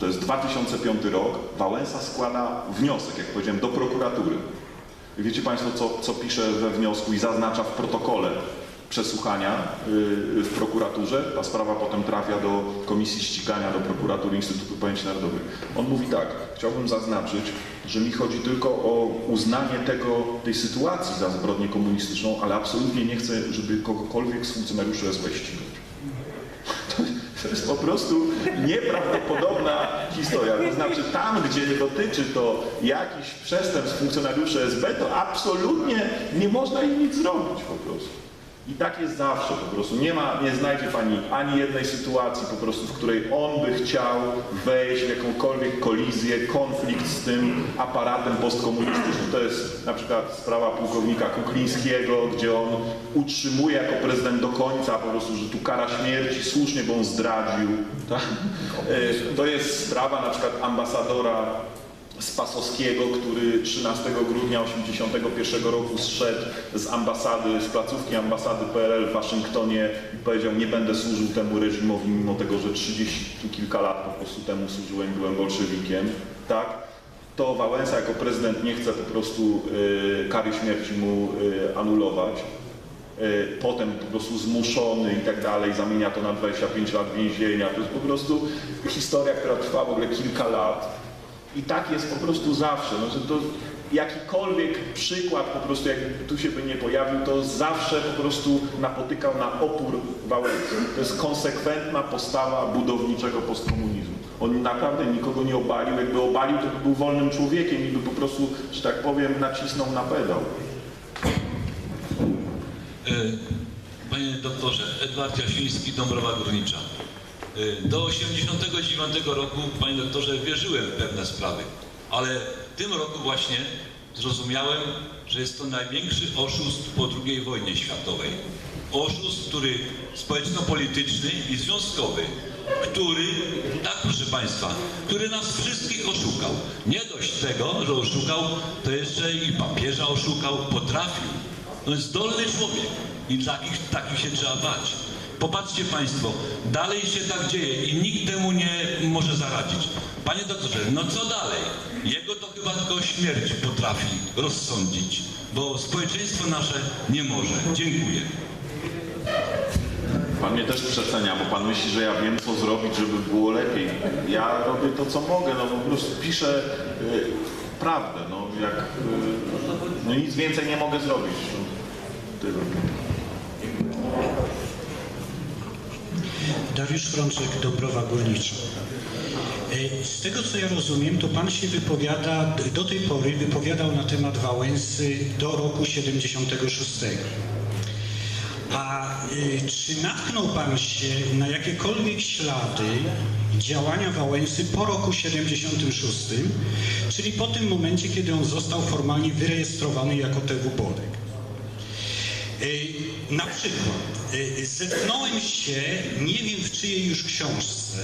to jest 2005 rok, Wałęsa składa wniosek, jak powiedziałem, do prokuratury. Wiecie Państwo, co, co pisze we wniosku i zaznacza w protokole przesłuchania yy, w prokuraturze? Ta sprawa potem trafia do Komisji Ścigania, do prokuratury Instytutu Pamięci Narodowej. On mówi tak, chciałbym zaznaczyć, że mi chodzi tylko o uznanie tego, tej sytuacji za zbrodnię komunistyczną, ale absolutnie nie chcę, żeby kogokolwiek z funkcjonariuszy SB ścigać. To jest po prostu nieprawdopodobna historia. To znaczy tam, gdzie dotyczy to jakichś przestępstw funkcjonariuszy SB, to absolutnie nie można im nic zrobić po prostu. I tak jest zawsze po prostu. Nie ma, nie znajdzie Pani ani jednej sytuacji po prostu, w której on by chciał wejść w jakąkolwiek kolizję, konflikt z tym aparatem postkomunistycznym. To jest na przykład sprawa pułkownika Kuklińskiego, gdzie on utrzymuje jako prezydent do końca po prostu, że tu kara śmierci słusznie, bo on zdradził. Tak? E, To jest sprawa na przykład ambasadora Spasowskiego, który 13 grudnia 1981 roku zszedł z ambasady, z placówki ambasady PRL w Waszyngtonie i powiedział, nie będę służył temu reżimowi, mimo tego, że 30 kilka lat po prostu temu służyłem, byłem bolszewikiem, tak? To Wałęsa jako prezydent nie chce po prostu y, kary śmierci mu y, anulować. Y, Potem po prostu zmuszony i tak dalej, zamienia to na 25 lat więzienia. To jest po prostu historia, która trwa w ogóle kilka lat. I tak jest po prostu zawsze, no, że to jakikolwiek przykład po prostu jak tu się by nie pojawił, to zawsze po prostu napotykał na opór Wałęsy. To jest konsekwentna postawa budowniczego postkomunizmu. On naprawdę nikogo nie obalił, jakby obalił, to by był wolnym człowiekiem i by po prostu, że tak powiem, nacisnął na pedał. E, Panie doktorze, Edward Jasiński, Dąbrowa Górnicza. E, Do 89 roku, panie doktorze, wierzyłem w pewne sprawy, ale w tym roku właśnie zrozumiałem, że jest to największy oszust po II wojnie światowej. Oszust, który społeczno-polityczny i związkowy, który, tak proszę Państwa, który nas wszystkich oszukał. Nie dość tego, że oszukał, to jeszcze i papieża oszukał, potrafił. To jest zdolny człowiek i takich, takich się trzeba bać. Popatrzcie Państwo, dalej się tak dzieje i nikt temu nie może zaradzić. Panie doktorze, no co dalej? Jego to chyba tylko śmierć potrafi rozsądzić, bo społeczeństwo nasze nie może. Dziękuję. Pan mnie też przecenia, bo pan myśli, że ja wiem, co zrobić, żeby było lepiej. Ja robię to, co mogę, no po prostu piszę y, prawdę, no jak... Y, no nic więcej nie mogę zrobić. Tyle. Dariusz Frączek, Dąbrowa Górnicza. E, Z tego co ja rozumiem, to Pan się wypowiada, do tej pory wypowiadał na temat Wałęsy do roku 76. A y, czy natknął Pan się na jakiekolwiek ślady działania Wałęsy po roku 76, czyli po tym momencie, kiedy on został formalnie wyrejestrowany jako TW Bolek? Y, Na przykład zetknąłem się, nie wiem w czyjej już książce,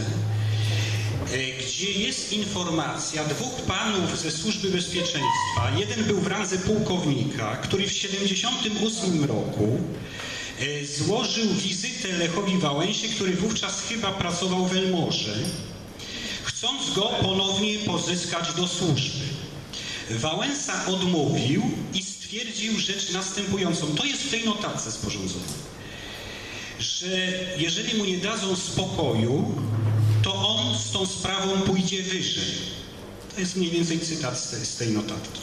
y, gdzie jest informacja dwóch panów ze Służby Bezpieczeństwa. Jeden był w randze pułkownika, który w 78 roku y, złożył wizytę Lechowi Wałęsie, który wówczas chyba pracował w Elmorze, chcąc go ponownie pozyskać do służby. Wałęsa odmówił i stwierdził rzecz następującą. To jest w tej notatce sporządzone. Że jeżeli mu nie dadzą spokoju, to on z tą sprawą pójdzie wyżej. To jest mniej więcej cytat z tej, notatki.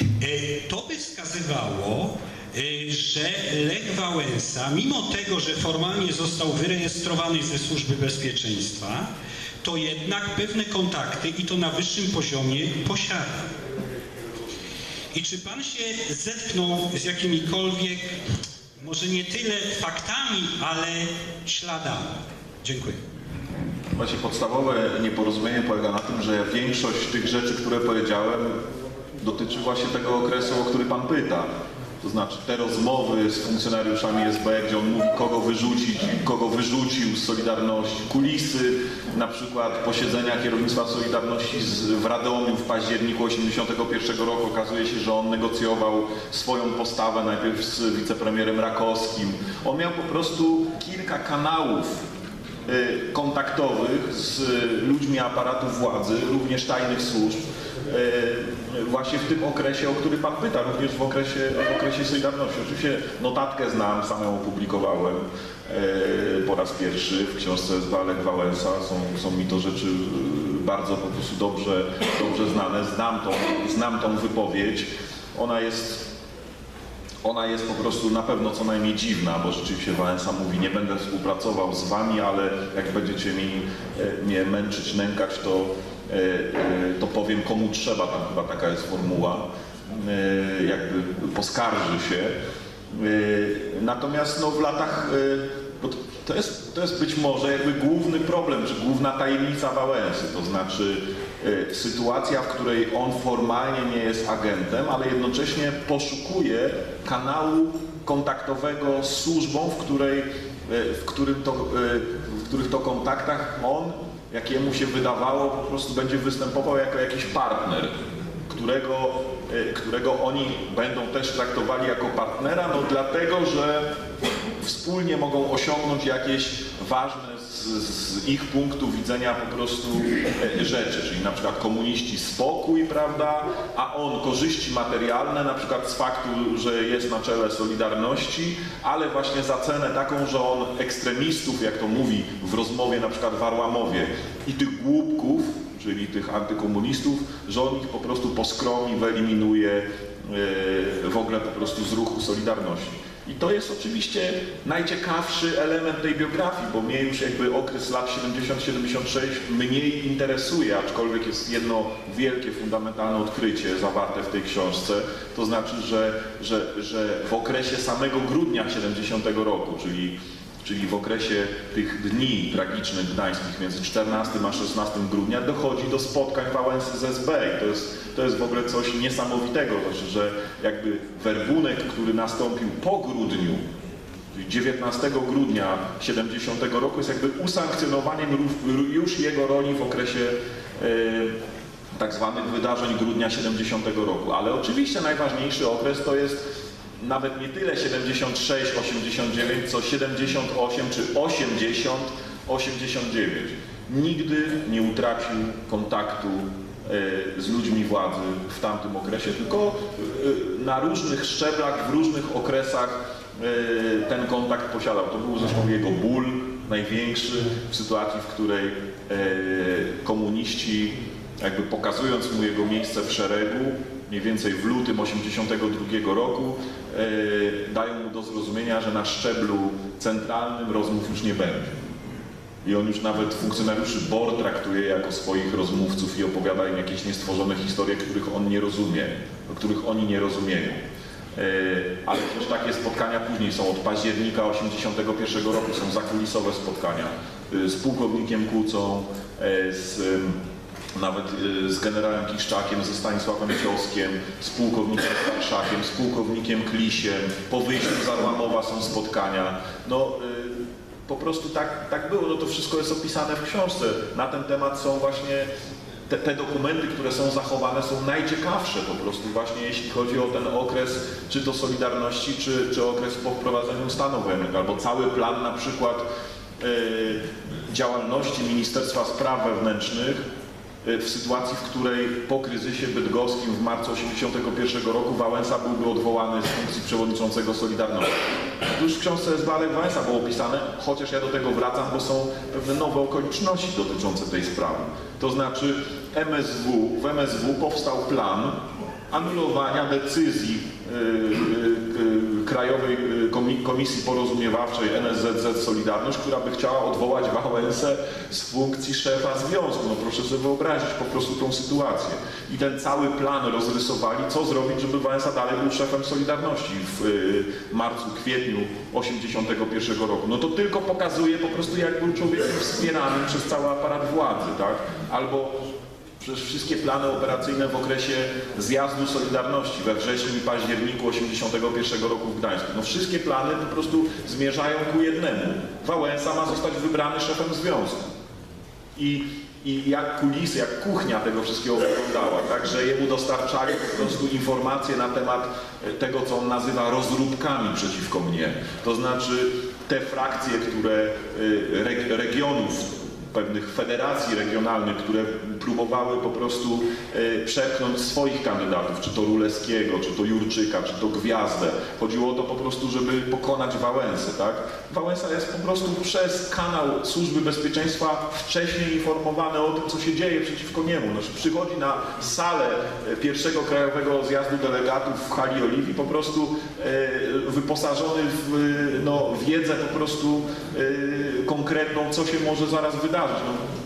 E, To by wskazywało, e, że Lech Wałęsa, mimo tego, że formalnie został wyrejestrowany ze Służby Bezpieczeństwa, to jednak pewne kontakty i to na wyższym poziomie posiada. I czy pan się zetknął z jakimikolwiek, może nie tyle faktami, ale śladami? Dziękuję. Właśnie podstawowe nieporozumienie polega na tym, że większość tych rzeczy, które powiedziałem, dotyczy właśnie tego okresu, o który Pan pyta. To znaczy te rozmowy z funkcjonariuszami SB, gdzie on mówi, kogo wyrzucić, kogo wyrzucił z Solidarności, kulisy, na przykład posiedzenia kierownictwa Solidarności z, w Radomiu w październiku 1981 roku. Okazuje się, że on negocjował swoją postawę najpierw z wicepremierem Rakowskim. On miał po prostu kilka kanałów kontaktowych z ludźmi aparatu władzy, również tajnych służb, y, właśnie w tym okresie, o który Pan pyta, również w okresie, w okresie Solidarności. Oczywiście notatkę znam, sam ją opublikowałem y, po raz pierwszy w książce z Walek Wałęsa. Są, są mi to rzeczy y, bardzo po prostu dobrze, dobrze znane. Znam tą, znam tą wypowiedź. Ona jest ona jest po prostu na pewno co najmniej dziwna, bo rzeczywiście Wałęsa mówi, nie będę współpracował z wami, ale jak będziecie mi, e, mnie męczyć, nękać, to, e, e, to powiem komu trzeba, tam chyba taka jest formuła, jakby poskarży się. Natomiast no, w latach, to- jest, to jest być może jakby główny problem, czy główna tajemnica Wałęsy, to znaczy sytuacja, w której on formalnie nie jest agentem, ale jednocześnie poszukuje kanału kontaktowego z służbą, w, której, e, w, którym to, e, w których to kontaktach on, jak jemu się wydawało, po prostu będzie występował jako jakiś partner, którego, którego oni będą też traktowali jako partnera, no dlatego, że wspólnie mogą osiągnąć jakieś ważne z, ich punktu widzenia po prostu e, rzeczy, czyli na przykład komuniści spokój, prawda, a on korzyści materialne, na przykład z faktu, że jest na czele Solidarności, ale właśnie za cenę taką, że on ekstremistów, jak to mówi w rozmowie na przykład w Arłamowie i tych głupków, czyli tych antykomunistów, że on ich po prostu poskromi, wyeliminuje e, w ogóle po prostu z ruchu Solidarności. I to jest oczywiście najciekawszy element tej biografii, bo mnie już jakby okres lat 70-76 mniej interesuje, aczkolwiek jest jedno wielkie, fundamentalne odkrycie zawarte w tej książce. To znaczy, że, że, że w okresie samego grudnia 70 roku, czyli czyli w okresie tych dni tragicznych gdańskich między 14 a 16 grudnia dochodzi do spotkań Wałęsy z SB i to jest, to jest w ogóle coś niesamowitego, znaczy, że jakby werbunek, który nastąpił po grudniu, czyli 19 grudnia 70 roku jest jakby usankcjonowaniem już jego roli w okresie e, tak zwanych wydarzeń grudnia 70 roku. Ale oczywiście najważniejszy okres to jest nawet nie tyle 76, 89, co 78 czy 80, 89. Nigdy nie utracił kontaktu e, z ludźmi władzy w tamtym okresie, tylko e, na różnych szczeblach, w różnych okresach e, ten kontakt posiadał. To był zresztą jego ból największy w sytuacji, w której komuniści jakby pokazując mu jego miejsce w szeregu, mniej więcej w lutym 82 roku, e, dają mu do zrozumienia, że na szczeblu centralnym rozmów już nie będzie. I on już nawet funkcjonariuszy BOR traktuje jako swoich rozmówców i opowiada im jakieś niestworzone historie, których on nie rozumie, których oni nie rozumieją. E, Ale też takie spotkania później są od października 81 roku, są zakulisowe spotkania e, z pułkownikiem Kłócą, z nawet y, z generałem Kiszczakiem, ze Stanisławem Cioskiem, z pułkownikiem Starszakiem, z pułkownikiem Klisiem. Po wyjściu z Arłamowa są spotkania. No, y, po prostu tak, tak było. No to wszystko jest opisane w książce. Na ten temat są właśnie te, te dokumenty, które są zachowane, są najciekawsze po prostu właśnie jeśli chodzi o ten okres, czy to Solidarności, czy, czy okres po wprowadzeniu stanu wojennego, albo cały plan na przykład y, działalności Ministerstwa Spraw Wewnętrznych w sytuacji, w której po kryzysie bydgoskim w marcu 1981 roku Wałęsa byłby odwołany z funkcji przewodniczącego Solidarności. Już w książce z Walek Wałęsa było opisane, chociaż ja do tego wracam, bo są pewne nowe okoliczności dotyczące tej sprawy. To znaczy MSW, w MSW powstał plan anulowania decyzji y, y, y, Krajowej y, Komi- Komisji Porozumiewawczej NSZZ Solidarność, która by chciała odwołać Wałęsę z funkcji szefa związku. No proszę sobie wyobrazić po prostu tą sytuację. I ten cały plan rozrysowali, co zrobić, żeby Wałęsa dalej był szefem Solidarności w y, marcu, kwietniu 81 roku. No to tylko pokazuje po prostu, jak był człowiekiem wspieranym przez cały aparat władzy, tak? Albo Przecież wszystkie plany operacyjne w okresie zjazdu Solidarności we wrześniu i październiku 81 roku w Gdańsku. No wszystkie plany po prostu zmierzają ku jednemu. Wałęsa ma zostać wybrany szefem związku. I, I jak kulisy, jak kuchnia tego wszystkiego wyglądała, tak, że jemu dostarczali po prostu informacje na temat e, tego, co on nazywa rozróbkami przeciwko mnie. To znaczy te frakcje, które reg- regionów, pewnych federacji regionalnych, które próbowały po prostu e, przepchnąć swoich kandydatów, czy to Ruleskiego, czy to Jurczyka, czy to Gwiazdę. Chodziło o to po prostu, żeby pokonać Wałęsę, tak? Wałęsa jest po prostu przez kanał Służby Bezpieczeństwa wcześniej informowany o tym, co się dzieje przeciwko niemu. Że przychodzi na salę e, pierwszego krajowego zjazdu delegatów w hali Oliwii, po prostu wyposażony w e, no, wiedzę po prostu e, konkretną, co się może zaraz wydarzyć. No,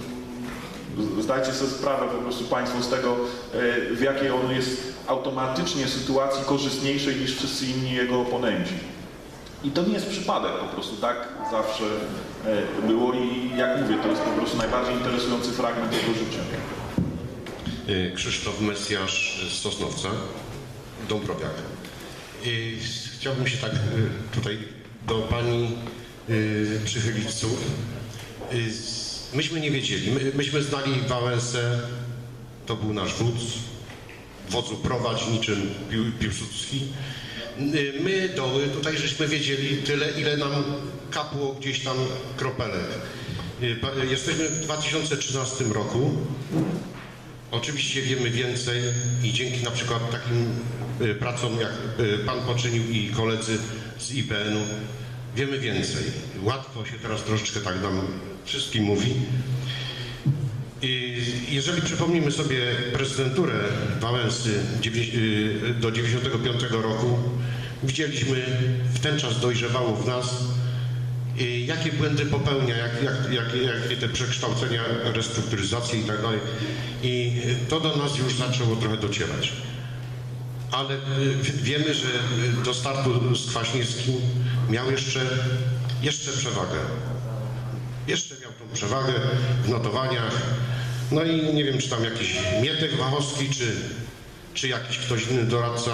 Zdajcie sobie sprawę po prostu Państwo z tego, e, w jakiej on jest automatycznie sytuacji korzystniejszej niż wszyscy inni jego oponenci. I to nie jest przypadek, po prostu tak zawsze e, było i jak mówię, to jest po prostu najbardziej interesujący fragment jego życia. Krzysztof Mesjasz Sosnowca, Dąbrowiak. I chciałbym się tak y, tutaj do Pani y, przychylić. Y, Myśmy nie wiedzieli, My, myśmy znali Wałęsę, to był nasz wódz, wodzu prowadź niczym Pił- Piłsudski. Y, My doły tutaj żeśmy wiedzieli tyle, ile nam kapło gdzieś tam kropelek. Y, Jesteśmy w 2013 roku. Oczywiście wiemy więcej i dzięki na przykład takim y, pracom, jak y, Pan poczynił i koledzy z IPN-u, wiemy więcej. Łatwo się teraz troszeczkę tak nam wszystkim mówi. I jeżeli przypomnimy sobie prezydenturę Wałęsy y, do 95 roku, widzieliśmy, w ten czas dojrzewało w nas, jakie błędy popełnia, jak, jak, jakie, jakie te przekształcenia, restrukturyzacje i tak dalej. I to do nas już zaczęło trochę docierać. Ale y, wiemy, że y, do startu z Kwaśniewskim miał jeszcze, jeszcze przewagę. Jeszcze miał tą przewagę w notowaniach. No i nie wiem, czy tam jakiś Mietek Wachowski, czy, czy jakiś ktoś inny doradca,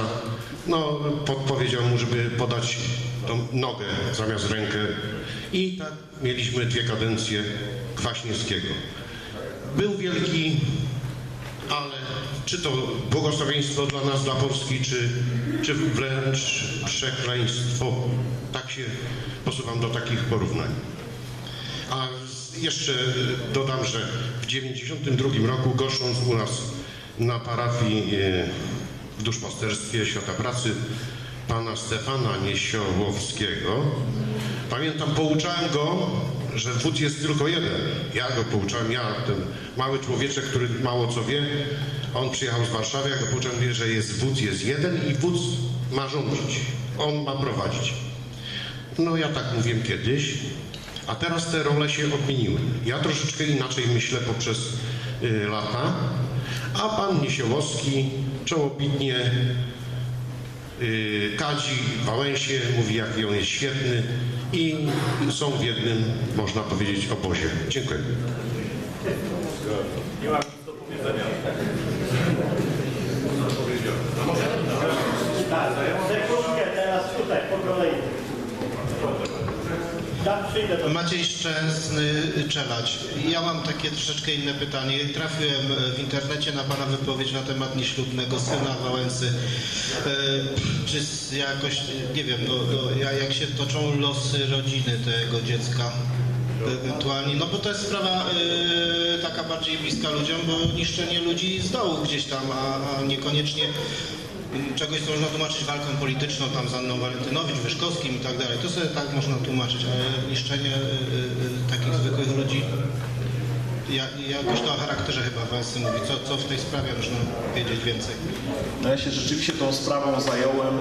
no podpowiedział mu, żeby podać tą nogę zamiast rękę. I tak mieliśmy dwie kadencje Kwaśniewskiego. Był wielki, ale czy to błogosławieństwo dla nas, dla Polski, czy, czy wręcz przekleństwo. Tak się posuwam do takich porównań. A jeszcze dodam, że w 1992 roku goszcząc u nas na parafii e, w duszpasterstwie Świata Pracy pana Stefana Niesiołowskiego, pamiętam, pouczałem go, że wódz jest tylko jeden. Ja go pouczałem, ja, ten mały człowieczek, który mało co wie, on przyjechał z Warszawy, ja go pouczałem, mówię, że jest wódz jest jeden i wódz ma rządzić, on ma prowadzić. No ja tak mówiłem kiedyś, a teraz te role się odmieniły. Ja troszeczkę inaczej myślę poprzez y, lata, a pan Niesiołowski czołobitnie y, kadzi Wałęsie, mówi jaki on jest świetny i są w jednym, można powiedzieć, obozie. Dziękuję. Sekundkę, teraz tutaj, po kolei. Tak, przyjdę do... Maciej Szczęsny, Czelać. Ja mam takie troszeczkę inne pytanie. Trafiłem w internecie na Pana wypowiedź na temat nieślubnego syna Wałęsy. E, Czy jakoś, nie wiem, no, no, ja- jak się toczą losy rodziny tego dziecka? Ewentualnie, no bo to jest sprawa e, taka bardziej bliska ludziom, bo niszczenie ludzi z dołu gdzieś tam, a, a niekoniecznie czegoś, co można tłumaczyć walką polityczną, tam z Anną Walentynowicz, Wyszkowskim i tak dalej. To sobie tak można tłumaczyć, ale niszczenie y, y, takich zwykłych ludzi, ja, jakoś to o charakterze chyba Wałęsy mówi. Co, co w tej sprawie można wiedzieć więcej? No ja się rzeczywiście tą sprawą zająłem.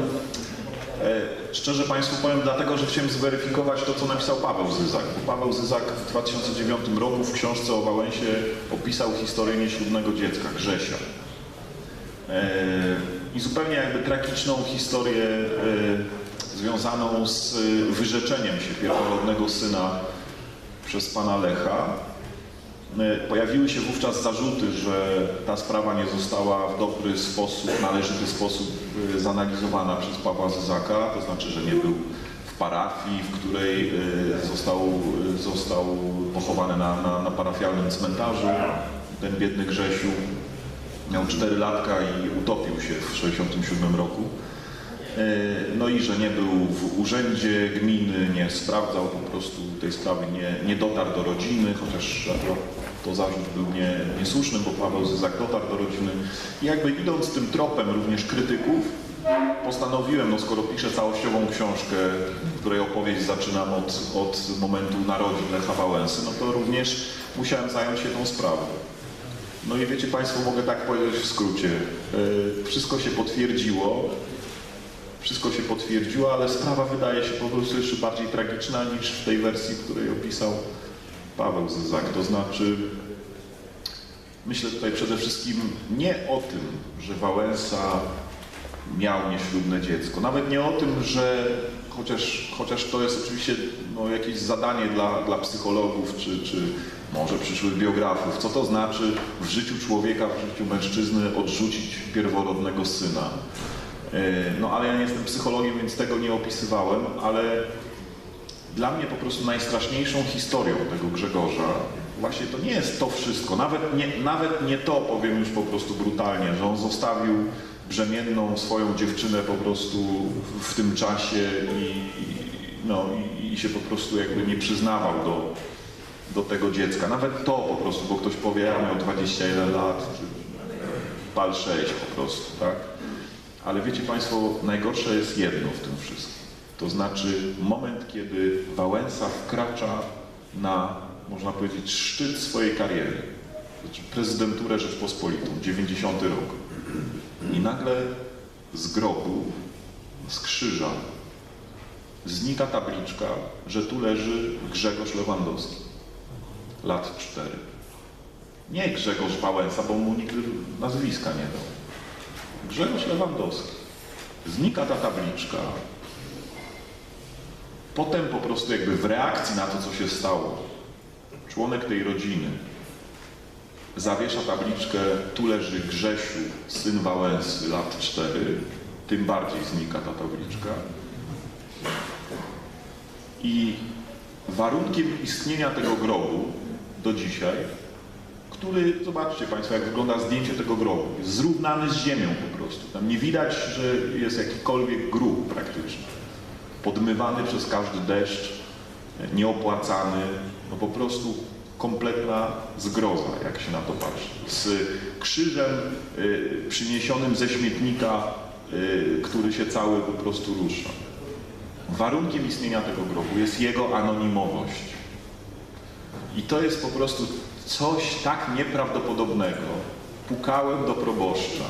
E, Szczerze Państwu powiem, dlatego, że chciałem zweryfikować to, co napisał Paweł Zyzak. Bo Paweł Zyzak w 2009 roku w książce o Wałęsie opisał historię nieślubnego dziecka, Grzesia. E, I zupełnie jakby tragiczną historię e, związaną z e, wyrzeczeniem się pierworodnego syna przez pana Lecha. E, Pojawiły się wówczas zarzuty, że ta sprawa nie została w dobry sposób, należyty sposób zanalizowana przez Pawła Zyzaka, to znaczy, że nie był w parafii, w której został, został pochowany na, na, na parafialnym cmentarzu. Ten biedny Grzesiu miał 4 latka i utopił się w 1967 roku. no i że nie był w urzędzie gminy, nie sprawdzał po prostu tej sprawy, nie, nie dotarł do rodziny, chociaż to zarzut był nie, niesłuszny, bo Paweł Zyzak dotarł do rodziny. I jakby idąc tym tropem również krytyków, postanowiłem, no skoro piszę całościową książkę, której opowieść zaczynam od, od momentu narodzin Lecha Wałęsy, no to również musiałem zająć się tą sprawą. No i wiecie Państwo, mogę tak powiedzieć w skrócie. Yy, Wszystko się potwierdziło, wszystko się potwierdziło, ale sprawa wydaje się po prostu jeszcze bardziej tragiczna niż w tej wersji, której opisał Paweł Zyzak. To znaczy, myślę tutaj przede wszystkim nie o tym, że Wałęsa miał nieślubne dziecko. Nawet nie o tym, że chociaż, chociaż to jest oczywiście no, jakieś zadanie dla, dla psychologów czy, czy może przyszłych biografów, co to znaczy w życiu człowieka, w życiu mężczyzny odrzucić pierworodnego syna. E, No ale ja nie jestem psychologiem, więc tego nie opisywałem, ale dla mnie po prostu najstraszniejszą historią tego Grzegorza właśnie to nie jest to wszystko, nawet nie, nawet nie to, powiem już po prostu brutalnie, że on zostawił brzemienną swoją dziewczynę po prostu w tym czasie i, no, i się po prostu jakby nie przyznawał do, do tego dziecka. Nawet to po prostu, bo ktoś powie, ja miał 21 lat, czy pal 6 po prostu, tak? Ale wiecie Państwo, najgorsze jest jedno w tym wszystkim. To znaczy moment, kiedy Wałęsa wkracza na, można powiedzieć, szczyt swojej kariery. Znaczy prezydenturę Rzeczpospolitą, 90 rok. I nagle z grobu, z krzyża znika tabliczka, że tu leży Grzegorz Lewandowski. Lat 4. Nie Grzegorz Wałęsa, bo mu nigdy nazwiska nie dał. Grzegorz Lewandowski. Znika ta tabliczka. Potem po prostu jakby w reakcji na to, co się stało, członek tej rodziny zawiesza tabliczkę tu leży Grzesiu, syn Wałęsy, lat 4. Tym bardziej znika ta tabliczka. I warunkiem istnienia tego grobu do dzisiaj który, zobaczcie Państwo, jak wygląda zdjęcie tego grobu. Jest zrównany z ziemią po prostu. Tam nie widać, że jest jakikolwiek grób praktycznie. Podmywany przez każdy deszcz, nieopłacany, no po prostu kompletna zgroza, jak się na to patrzy. Z krzyżem y, przyniesionym ze śmietnika, y, który się cały po prostu rusza. Warunkiem istnienia tego grobu jest jego anonimowość. I to jest po prostu coś tak nieprawdopodobnego. Pukałem do proboszcza.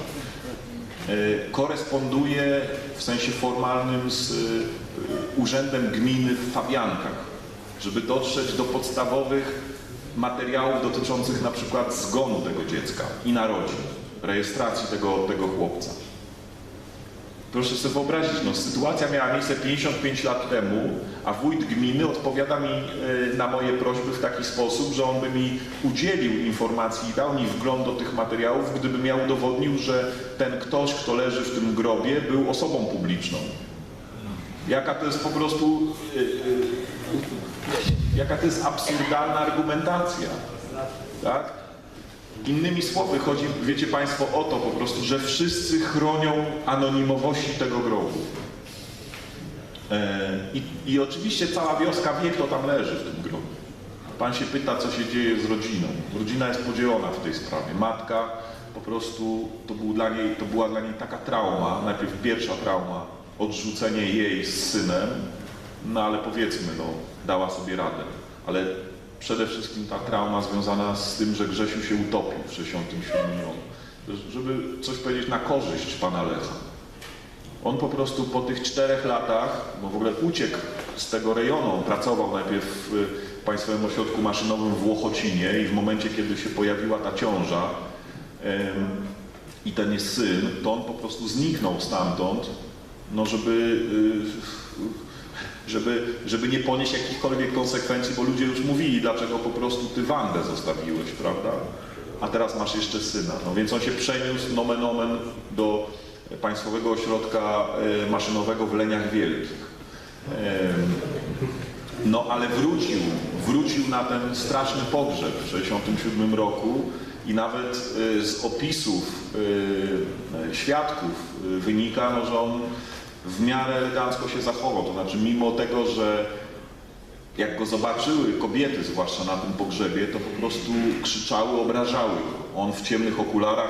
E, Koresponduję w sensie formalnym z e, Urzędem Gminy w Fabiankach, żeby dotrzeć do podstawowych materiałów dotyczących na przykład zgonu tego dziecka i narodzin, rejestracji tego, tego chłopca. Proszę sobie wyobrazić, no, sytuacja miała miejsce 55 lat temu, a wójt gminy odpowiada mi e, na moje prośby w taki sposób, że on by mi udzielił informacji i dał mi wgląd do tych materiałów, gdyby miał udowodnił, że ten ktoś, kto leży w tym grobie, był osobą publiczną. Jaka to jest po prostu, e, e, jaka to jest absurdalna argumentacja, tak? Innymi słowy, chodzi, wiecie Państwo, o to po prostu, że wszyscy chronią anonimowości tego grobu. E, I, I oczywiście cała wioska wie, kto tam leży w tym grobie. Pan się pyta, co się dzieje z rodziną. Rodzina jest podzielona w tej sprawie. Matka po prostu, to, był dla niej, to była dla niej taka trauma, najpierw pierwsza trauma, odrzucenie jej z synem, no ale powiedzmy, no, dała sobie radę. Ale przede wszystkim ta trauma związana z tym, że Grzesiu się utopił w 67 roku. Żeby coś powiedzieć na korzyść pana Lecha. On po prostu po tych czterech latach, bo w ogóle uciekł z tego rejonu, on pracował najpierw w Państwowym Ośrodku Maszynowym w Łochocinie i w momencie, kiedy się pojawiła ta ciąża i ten jest syn, to on po prostu zniknął stamtąd, no żeby, y, żeby, żeby nie ponieść jakichkolwiek konsekwencji, bo ludzie już mówili, dlaczego po prostu ty Wandę zostawiłeś, prawda? A teraz masz jeszcze syna. No więc on się przeniósł nomen omen do Państwowego Ośrodka e, Maszynowego w Leniach Wielkich. No ale wrócił, wrócił na ten straszny pogrzeb w 1967 roku i nawet e, z opisów e, świadków wynika, no, że on w miarę elegancko się zachował. To znaczy, mimo tego, że jak go zobaczyły kobiety, zwłaszcza na tym pogrzebie, to po prostu krzyczały, obrażały go. On w ciemnych okularach